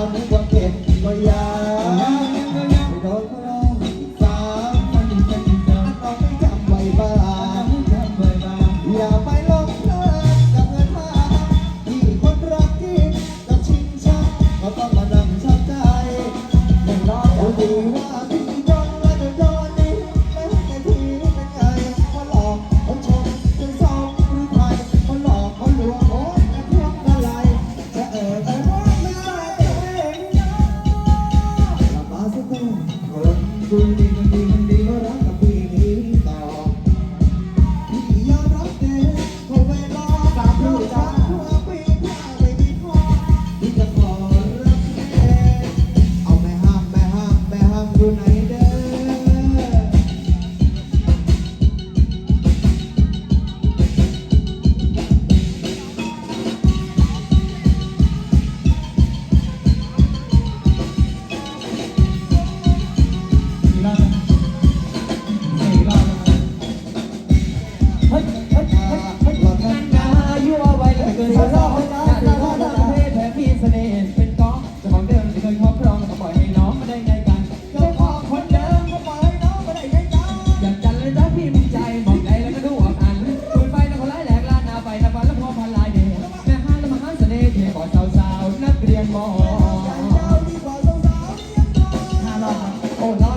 I'll Thank you. ฉันรแต่ต่างประทศแถมเสน่ห์เป็นกอกจ้าองเดิมที่เคยครอบครองก็ปอยให้น้องมาได้ไงกันจ้ขอคนเดิมก็ปล่อยน้องมาได้ไงกันอยากจันเลยจ้าพี่มีใจมองใดแล้วก็ดูอับอันคุไปนะคนร้ายแหลกานาไปนะวันแล้วพอพันลายเดชแม่ห้าแล้วมาห้าเสน่ห์ที่อนสาวๆนักเรียนบอ้